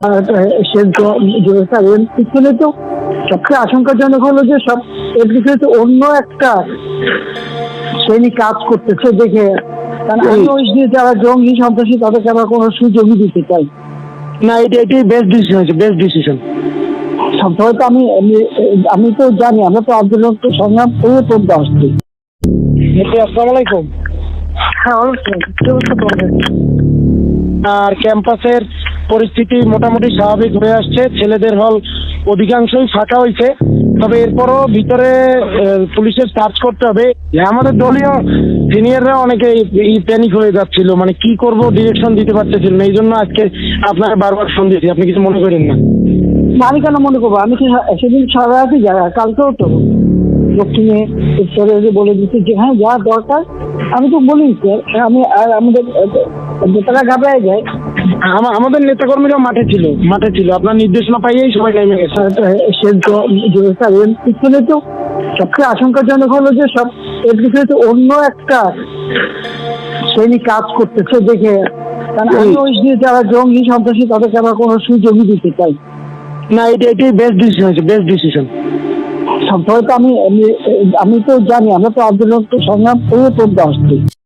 আর সে sir পিছনে তো সবচেয়ে আশঙ্কাজনক হলো যে সব এর পিছনে তো অন্য একটা শ্রেণি কাজ করতেছে দেখে। কারণ আমি ওই যে যারা জঙ্গি সন্ত্রাসী তাদেরকে আবার কোনো সুযোগই দিতে চাই। না এটা এটাই বেস্ট ডিসিশন হয়েছে বেস্ট ডিসিশন সবসময় তো আমি আমি- তো জানি আমরা তো আন্দোলন তো সংগ্রাম করে পড়তে আসছি। আসসালামু আলাইকুম। হ্যাঁ? আর ক্যাম্পাসের পরিস্থিতি মোটামুটি স্বাভাবিক হয়ে আসছে। ছেলেদের হল অধিকাংশই ফাঁকা হয়েছে। তবে এরপরও ভিতরে পুলিশের সার্চ করতে হবে। আমাদের দলীয় সিনিয়ররা অনেকে প্যানিক হয়ে যাচ্ছিল। মানে কি করব ডিরেকশন দিতে পারতেছিল না। এই জন্য আজকে আপনাকে বারবার ফোন দিয়েছি। আপনি কিছু মনে করেন না। আমি কেন মনে করব? আমি তো সেদিন সারা রাতে যাই কালকেও তো। দক্ষিণে যে বলে দিচ্ছি যে হ্যাঁ যা দরকার। আমি তো বলি স্যার আমি, আর আমাদের নেতারা ঘাবড়ায় যায় আমাদের নেতাকর্মীরা মাঠে ছিল মাঠে ছিল। আপনার নির্দেশনা পাইয়েই সবাই নেমে গেছে। পিছনে তো সবচেয়ে আশঙ্কাজনক হলো যে সব এর পিছনে তো অন্য একটা শ্রেণি কাজ করতেছে দেখে। কারণ আমি ওই যে যারা জঙ্গি সন্ত্রাসী তাদেরকে আবার কোনো সুযোগই দিতে চাই। না এটা এটাই বেস্ট ডিসিশন হয়েছে বেস্ট ডিসিশন সবসময় তো আমি আমি- আমি তো জানি আমরা তো আন্দোলন তো সংগ্রাম করে পড়তে আসছি।